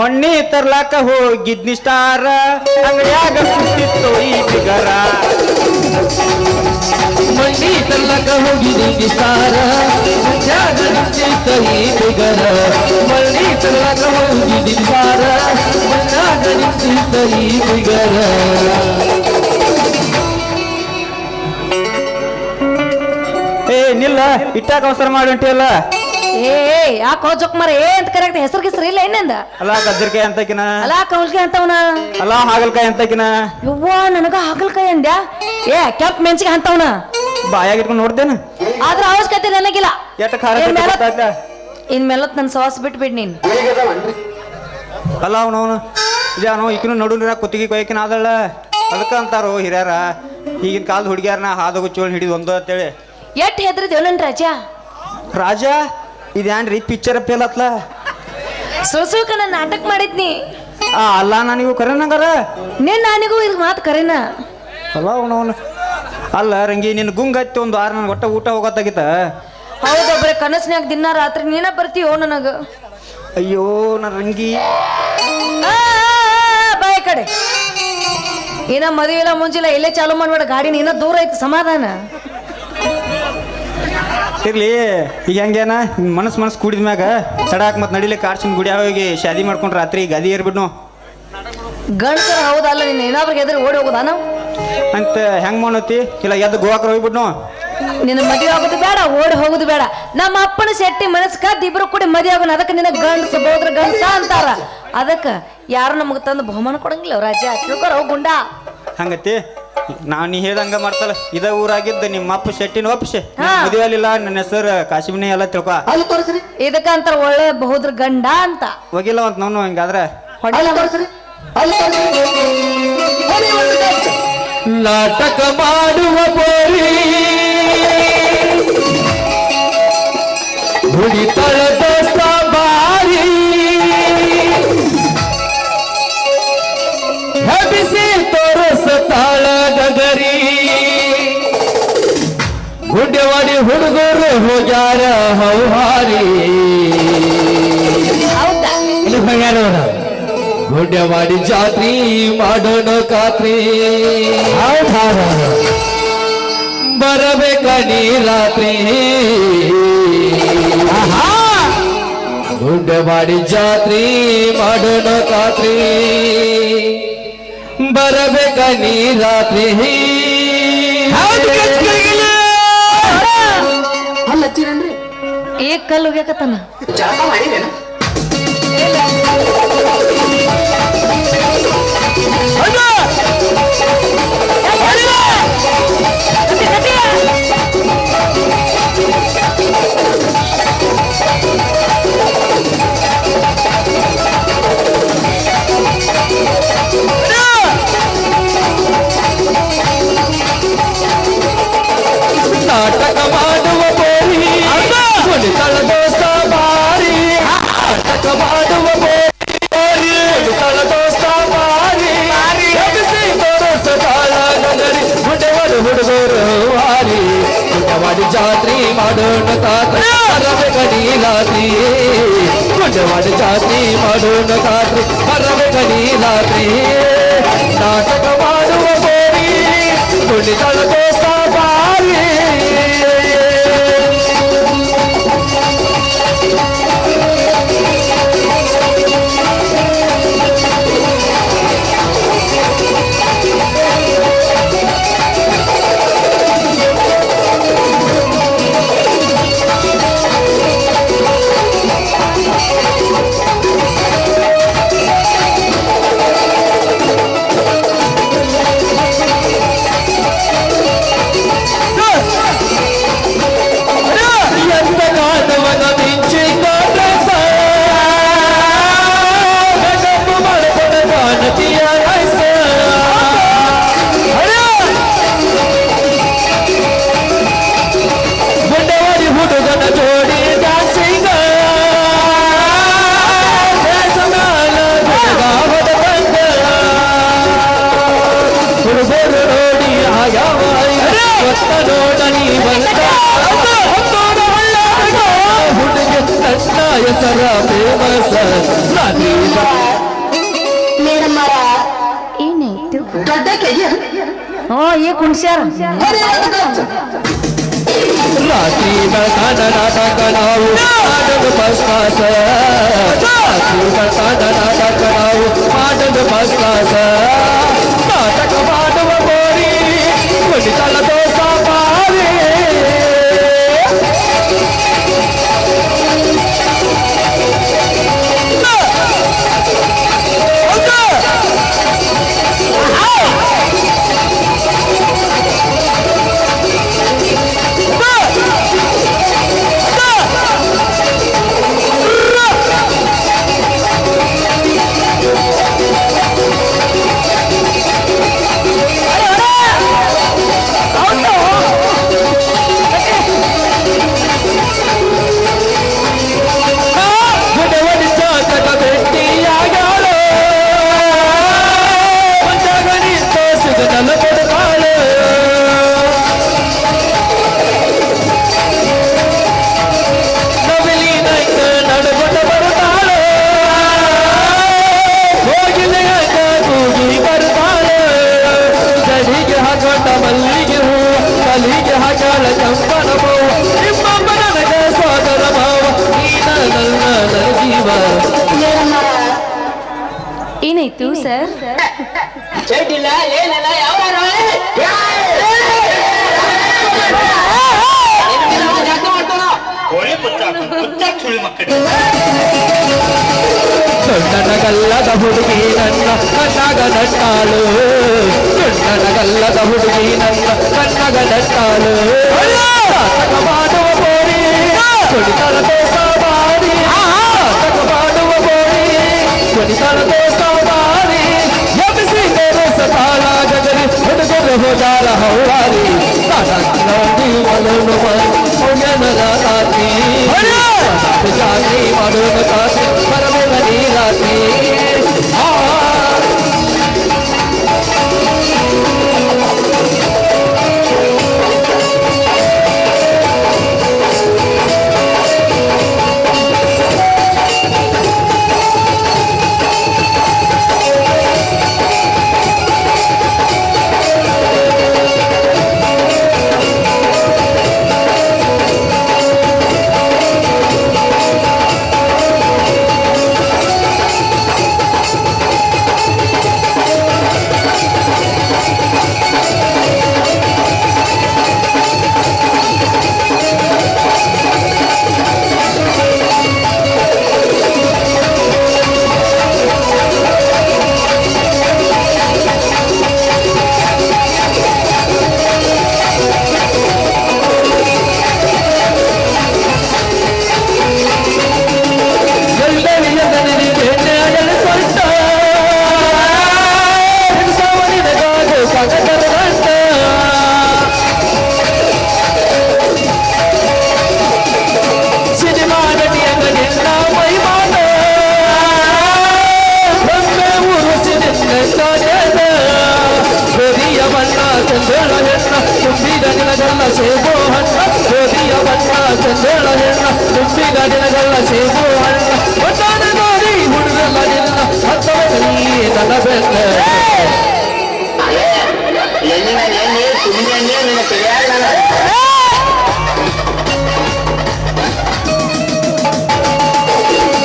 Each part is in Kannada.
ಮಣ್ಣಿ ತರ್ಲಾಕ ಹೋಗಿದ್ನಿ ಸ್ಟಾರ ಅಂಗಡಿಯಾಗ ಕುಂತಿತ್ತು ಈ ಬಿಗರ. ಮಣ್ಣಿ ತರ್ಲಾಕ ಸಾರ ಜಾಗ ನಿಂತಿತ್ತ ಈ ಬಿಗರ. ಮಣ್ಣಿ ತರ್ಲಾಕ ಸಾರ ಜಾಗ ನಿಂತಿತ್ತ ಈ ಬಿಗರ. ಏ ನಿಲ್ಲ ಇಟ್ಟಾಕ ಅವಸರ ಮಾಡಿ ಹೊಂಟಿಯಲ್ಲ ಏ ಯಾಕೆ ಹೋಜಕ್ ಮರ ಏ ಅಂತ ಕರೆಕ್ಟ್ ಹೆಸರು ಗಿಸ್ರು ಇಲ್ಲ ಇನ್ನಂದ? ಅಲ್ಲ ಗಜ್ಜರಿಕಾಯಿ ಅಂತಕಿನ. ಅಲ್ಲ ಕೌಲ್ಗೆ ಅಂತವನ? ಅಲ್ಲ ಹಾಗಲ್ಕಾಯಿ ಅಂತಕಿನ. ಯವ್ವ ನನಗ ಹಾಗಲ್ಕಾಯಿ ಅಂದ್ಯಾ? ಏ ಕೆಂಪ್ ಮೆಣಸಿಗೆ ಅಂತವನ? ಬಾಯಾಗ ಇಟ್ಕೊಂಡು ನೋಡ್ತೇನೆ. ಆದ್ರ ಅವಶ್ಯಕತೆ ನನಗಿಲ್ಲ. ಎಷ್ಟ ಖಾರ ಏ, ಮೇಲ- ಗೊತ್ತಾಯ್ತ ಇನ್ಮೇಲತ್ ನನ್ನ ಸಾಸ್ ಬಿಟ್ಬಿಡ್ ನೀನ್. ಅಲ್ಲ ಅವನವನು ಇದಾನು ಈಕಿನ ನಡುವಿನ ಕುತ್ತಿಗೆ ಕೊಯ್ಕಿನ ಆದಳ ಅದಕ್ಕೆ ಅಂತಾರೋ ಹಿರಿಯರ. ಈಗಿನ ಕಾಲದ ಹುಡುಗಿಯರನ್ನ ಹಾದೋಗು ಚೋಳ್ ಹಿಡಿದು ಒಂದು ಅಂತೇಳಿ. ಎಟ್ ಹೆದ್ರಿದೇವ್ ನನ್ ರಾಜ ರಾಜ ಇದ್ಯಾನ್ರಿ ಪಿಕ್ಚರ್ ಫೇಲ್ ಆತ್ಲ? ಸುಳ್ ಸುಳ್ಕ ನಾನು ನಾಟಕ ಮಾಡಿದ್ನಿ. ಆ ಅಲ್ಲ ನನಗೂ ಕರೆ ನಂಗಾರ ನಿನ್ ನಾನಿಗೂ ಇದು ಮಾತು ಕರೆನ. ಅಲ್ಲ ಅವನವನು ಅಲ್ಲ ರಂಗಿ ನಿನ್ನ ಗುಂಗ್ ಹತ್ತಿ ಒಂದು ವಾರ ನನ್ಗೆ ಒಟ್ಟ ಊಟ ಹೋಗತ್ತಾಗಿತ್ತ ಹೌದೊಬ್ರೆ ಕನಸ್ನ್ಯಾಗ ದಿನ ರಾತ್ರಿ ನೀನ ಬರ್ತೀಯೋ ನನಗ? ಅಯ್ಯೋ ನನ್ನ ರಂಗಿ. ಆ, ಬಾಯ ಕಡೆ. ಏನ ಮದುವೆ ಇಲ್ಲ ಮುಂಜಿಲ್ಲ ಇಲ್ಲೇ ಚಾಲು ಮಾಡ್ಬೇಡ ಗಾಡಿ ನೀನ ದೂರ ಐತಿ ಸಮಾಧಾನ. ಇರ್ಲಿ ಈಗ ಹೆಂಗೇನ? ಮನಸ್ ಮನಸ್ ಕುಡಿದ ಮ್ಯಾಗ ಚಡಾಕ್ ಮತ್ತೆ ನಡಿಲಿಕ್ಕೆ ಕಾರ್ಸಿನ ಗುಡಿ ಹೋಗಿ ಶಾದಿ ಮಾಡ್ಕೊಂಡು ರಾತ್ರಿ ಗದಿ ಏರ್ಬಿಡ್ನು. ಗಂಡಸರ ಹೌದಲ್ಲ ನೀನು ಏನಾದ್ರೂ ಎದುರು ಓಡಿ ಹೋಗುದಾ ನಾವು ಅಂತ ಹೆಂಗ್ ಮಾಡತಿ ಇಲ್ಲ ಎದ್ದು ಗೋವಾಕ್ ಹೋಗ್ಬಿಡ್ನು. ನಿನ್ನ ಮದಿ ಆಗೋದು ಬೇಡ ಓಡಿ ಹೋಗುದು ಬೇಡ. ನಮ್ಮ ಅಪ್ಪನ ಶೆಟ್ಟಿ ಮನಸ್ಸು ಕದ್ದು ಇಬ್ರು ಕೂಡಿ ಮದುವೆ ಆಗೋಣ ಅದಕ್ಕೆ ನಿನ್ನ ಗಂಡಸ ಬೋದ್ರ ಗಂಡಸ ಅಂತಾರ. ಅದಕ್ಕೆ ಯಾರು ನಮಗೆ ತಂದು ಬಹುಮಾನ ಕೊಡಂಗಿಲ್ಲ ರಾಜ ತಿಳ್ಕೊರ ಗುಂಡ. ಹಂಗತಿ ನಾ ನೀ ಹೇಳ್ದಂಗ ಮಾಡ್ತಾಳ ಇದ ಊರಾಗಿದ್ದ ನಿಮ್ಮ ಅಪ್ಪ ಶೆಟ್ಟಿನ ಒಪ್ಸೆ. ಮದುವೆಲಿಲ್ಲ ನನ್ನ ಹೆಸರು ಕಾಶಿಮನೆ ಎಲ್ಲ ತಿಳ್ಕೊ. ಅಲ್ಲಿ ತೋರಿಸ್ರಿ. ಇದಕ್ಕ ಅಂತಾರ ಒಳ್ಳೆ ಬಹುದ್ರ ಗಂಡ ಅಂತ. ಹೋಗಿಲ್ಲ ಅಂತ ನಾನು ಹಂಗಾದ್ರೆ. ತೋರಿಸ್ರಿ. ಅಲ್ಲಿ ತೋರಿಸ್ರಿ. ನಾಟಕ ಮಾಡುವ ಬೋರಿ. ಹುಡಿತಳದ ಸವಾರಿ. ಹಬಿಸಿ ಗುಡ್ಡೆವಾಡಿ ಹುಡುಗರು ಹೋಗ್ಯಾರ ಹೌಹಾರಿ ಹೌದಾ ಇಲ್ಲಿ ಹೋಗ್ಯಾರ ಅವ್ರ. ಗುಡ್ಡೆವಾಡಿ ಜಾತ್ರಿ ಮಾಡೋಣ ಖಾತ್ರಿ ಬರಬೇಕ ನೀ ರಾತ್ರಿ ಗುಡ್ಡೆವಾಡಿ ಜಾತ್ರಿ ಮಾಡೋಣ ಖಾತ್ರಿ ಬರಬೇಕ ನೀ ರಾತ್ರಿ ಅಲ್ಲ ಹಚ್ಚಿರೇನ್ರಿ ಏ ಕಲ್ಲು ಬೇಕತ್ತನ ಜಳಕ ಮಾಡಿರೇನು? ಜಾತ್ರಿ ಮಾಡೋಣ ತಾತ್ರಿ ಬರವೆ ಗಡಿ ರಾತ್ರಿ ಗುಡ್ಡೆವಾಡಿ ಜಾತ್ರಿ ಮಾಡೋಣ ತಾತ್ರಿ ಬರವೆ ಗಡಿ ರಾತ್ರಿ ನಾಟಕ ಮಾಡುವ ಬೋರಿ ಕುಣಿತಳ ದೋಸ್ತ ಬಾರಿ ದೊಡ್ಡ ಓ ಈ ಕುಣ್ಸ್ಯಾರ ರಾತ್ರಿ ಬೆಳಕಾದ ನಾಟಕ ನಾವು ಆಟದ ಫಸ್ಟ್ ಕ್ಲಾಸ್ ರಾತ್ರಿ ಬೆಳಕಾದ ನಾಟಕ ನಾವು ಆಟದ ಫಸ್ಟ್ ಕ್ಲಾಸ್ ನಾಟಕ ಮಾಡುವ ಕೋರಿ ಕುಣಿತಲದ గడస్తాను బాడువ పోరి కొడితలతో సవారి బాడువ పోరి కొడితలతో సవారి ఎబిసి మేరే సతాలా గగరి హుడుగురు హుదాల హౌవారి తాడాకి మనోను మన పుణ్యన రాతి జాతి మనోను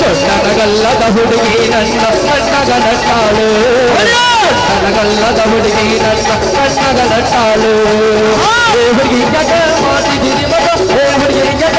చొట్టగల్లద హుడికి నన్న కట్టగలట్టాలు చొట్టగల్లద హుడికి నన్న కట్టగలట్టాలు దేవుడికి గట మాటి గిరి మగ దేవుడికి గట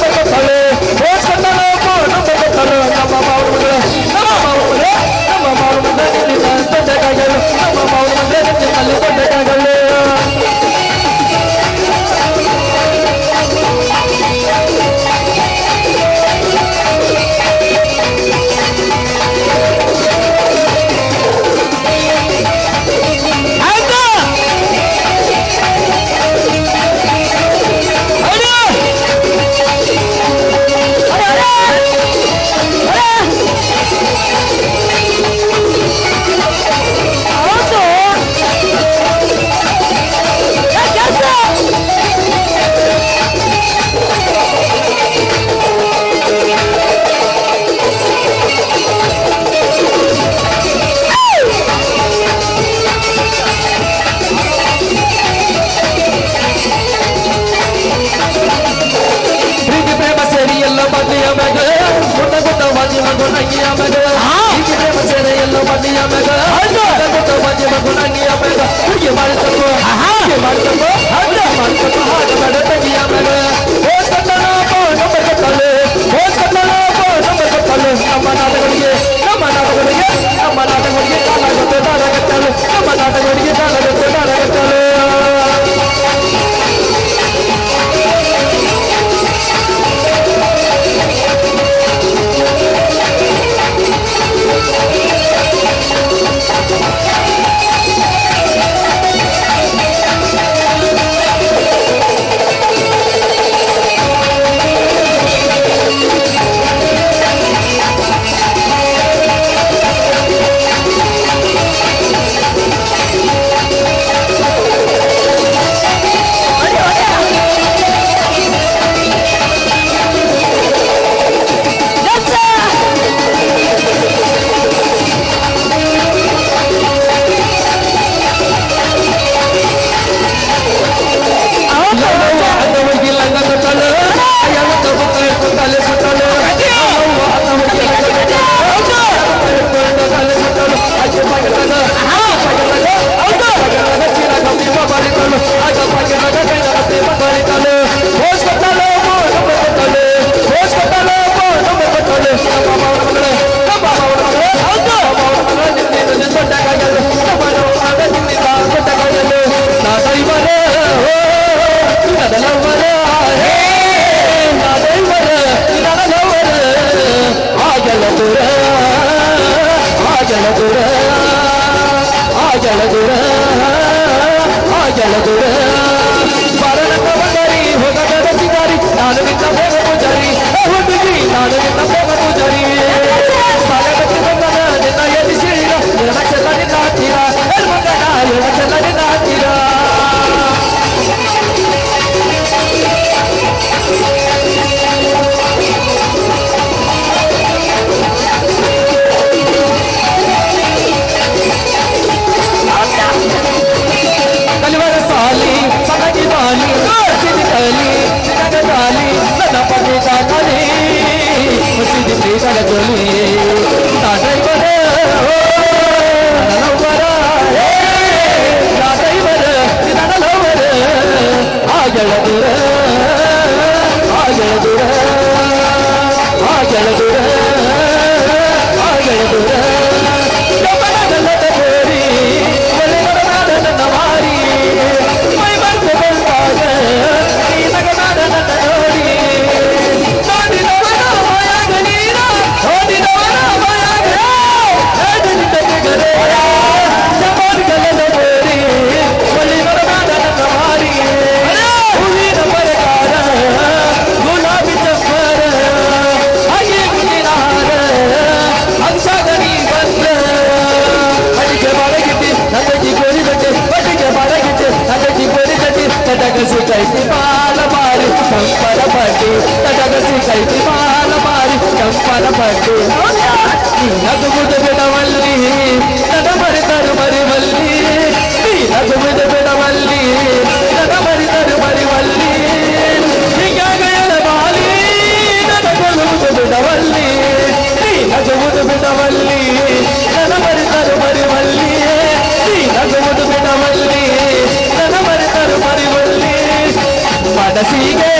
ரசிகே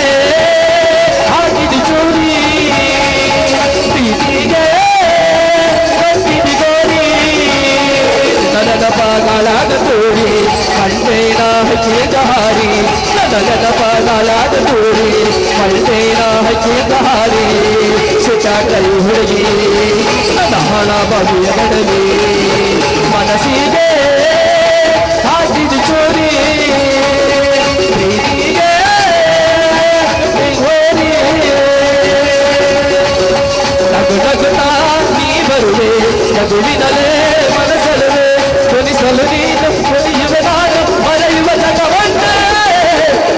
ஆகிது சூடி பிரீத்திகே கண்டிது கோரி நலன பாலாத தூரி கண்டேனாக கீழ்காரி. நலன பாலாத தூரி கண்டேனாக கீழ்காரி. சுட்டாக்கள் உலகி நானா பவிய மனசிகே ஆகிது சூரி ನಗುವಿನಲೇ ಮನಸಲುವೆ ಧ್ವನಿಸಲು ನೀನು ಧ್ವನಿಯುವೆ ನಾನು ಮರೆಯುವ ಜಗವನ್ನೇ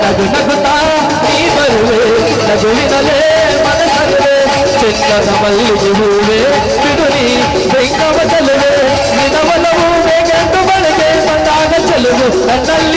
ನಗು ನಗುತ್ತಾ ನೀ ಬರುವೆ ನಗುವಿನಲೇ ಮನಸಲುವೆ ಚಿನ್ನದ ಮಲ್ಲಿಗೆ ಹೂವೆ ಬಿಡುನಿ ಬೆಂಕವ ಚಲುವೆ ನಿನವಲವು ಬೇಗೆಂದು ಬಳಗೆ ಬಂದಾಗ ಚೆಲುವು ನನ್ನಲ್ಲಿ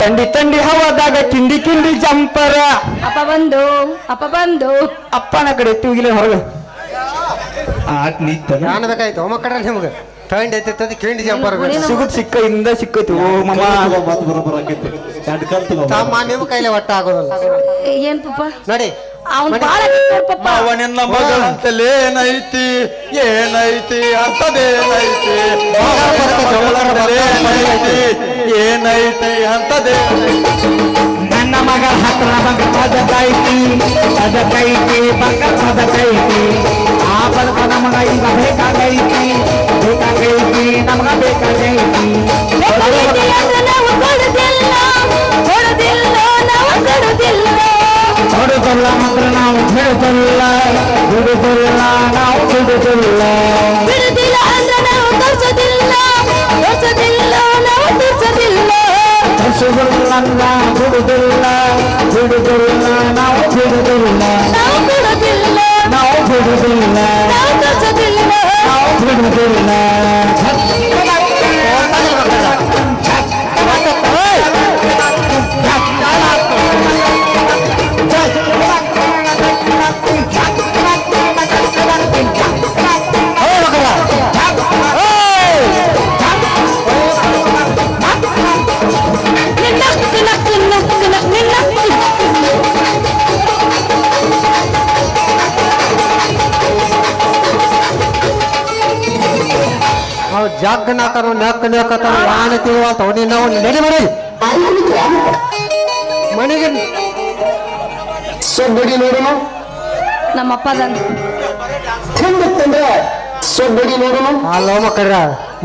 ತಂಡಿ ತಂಡಿ ಹವಾದಾಗ ಕಿಂಡಿ ಕಿಂಡಿ ಜಂಪರ. ಅಪ್ಪ ಬಂದು ಅಪ್ಪ ಬಂದು. ಅಪ್ಪನ ಕಡೆ ತೂಗಿಲೆ ಹೊರಗೆ. ಯಾನ್ ಬೇಕಾಯ್ತು ಒಮ್ಮ ಕಡೆ ನಿಮ್ಗೆ. ಟೈಂಡ್ ಐತಿ ಕಿಂಡಿ ಜಂಪರ್ ಸಿಗುದ್ ಸಿಕ್ಕ ಇಂದ ಸಿಕ್ಕೈತಿ. ಓ ಮಮ್ಮ. ತಮ್ಮ ನಿಮ್ಮ ಕೈಲಿ ಒಟ್ಟ ಆಗೋದಲ್ಲ ಏನ್ ಪಪ್ಪ? ನೋಡಿ ಅವ್ನ್ ಬಾಳ ಪಾಪ. ಅವನೆಲ್ಲ ಮಗಳಂತಲೇನೈತಿ ಏನೈತಿ? ಏನೈತಿ? ಅಂತದೇನೈತಿ ಏನೈತಿ? ಏನೈತಿ? ಅಂತದೇ ನನ್ನ ಮಗಳ ಹತ್ರ ಪದಕೈತಿ ಪದಕೈತಿ ಬಂಗಾರ ಪದಕೈತಿ. ಆ ಪದಕ ಮಗ ಈಗ ಬೇಕಾಗೈತಿ. ಹೊಡೆದಲ್ಲ ಅಂದ್ರೆ ನಾವು ಬಿಡುದಿಲ್ಲ ಬಿಡುತ್ತಿಲ್ಲ ನಾವು ಬಿಡುತ್ತಿಲ್ಲ. ಬಿಡುತ್ತಿಲ್ಲ ಅಂದ್ರೆ ನಾವು ತೋರ್ಸೋದಿಲ್ಲ ತೋರ್ಸೋದಿಲ್ಲ ನಾವು ತೋರ್ಸೋದಿಲ್ಲ. ಬಿಡುದಿಲ್ಲ ನಾವು ಬಿಡುತ್ತಿಲ್ಲ ನಾವು ಬಿಡುತ್ತಿಲ್ಲ. ನಾವು ಬಿಡುತ್ತಿಲ್ಲ. ನಾವು ತೋರ್ಸೋದಿಲ್ಲ. ನಾವು ಬಿಡುದಿಲ್ಲ ಯಾನ ತಿಳುವಲ್ತ ಅವನಿ ನಾವು ನಡಿ ಮನೆಗೆ ಸೊಬ್ಬಡಿ ನೋಡೋಣ. ಸೊಬ್ಬಡಿ ನೋಡೋಣ. ಅಲ್ಲ ಮಕ್ಕಳ್ರ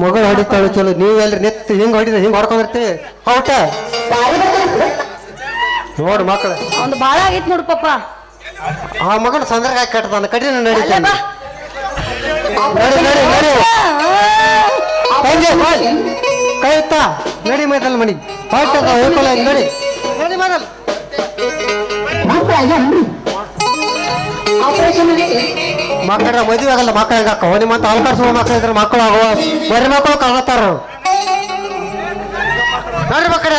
ಮಗಳು ಹೊಡಿತಾಳು ಚಲೋ. ನೀವು ಎಲ್ರಿ ನೆತ್ತಿ ಹಿಂಗ್ ಹೊಡಿದ ಹಿಂಗ್ ಹೊಡ್ಕೊಂಡಿರ್ತೀವಿ ಹೌಟ ನೋಡು ಮಕ್ಕಳ. ಒಂದು ಬಾಳ ಆಗೈತ್ ನೋಡು ಪಪ್ಪ ಆ ಮಗನ ಹಾಕಿ ಕಟ್ಟದಾನ? ಕಡಿ ಅಲ್ಲೇ ನಡೀತಾನೆ ಬಾ. ನಡಿ ನಡಿ ನಡಿ. ತಂದೆ, ಬಾ. ಕೈ ಎತ್ತ ನಡಿ ಮೈದಲ್ ಮಣಿ ಹೋಗ್ಕೊಲ್ಲ ಇಲ್ಲಿ ನೋಡಿ. ನೋಡಿ ಮಕ್ಕಳ ಮದುವೆ ಆಗಲ್ಲ ಮಕ್ಕಳ ಹೆಂಗಾಕ ನಿಮ್ಮ ಮತ್ತೆ ಅಲ್ಕಾಡ್ಸುವ ಮಕ್ಕಳು ಇದ್ರೆ ಮಕ್ಕಳು ಆಗುವ. ಬರೀ ಮಕ್ಕಳು ಕಾಣತ್ತಾರ. ನೋಡ್ರಿ ಮಕ್ಕಳ.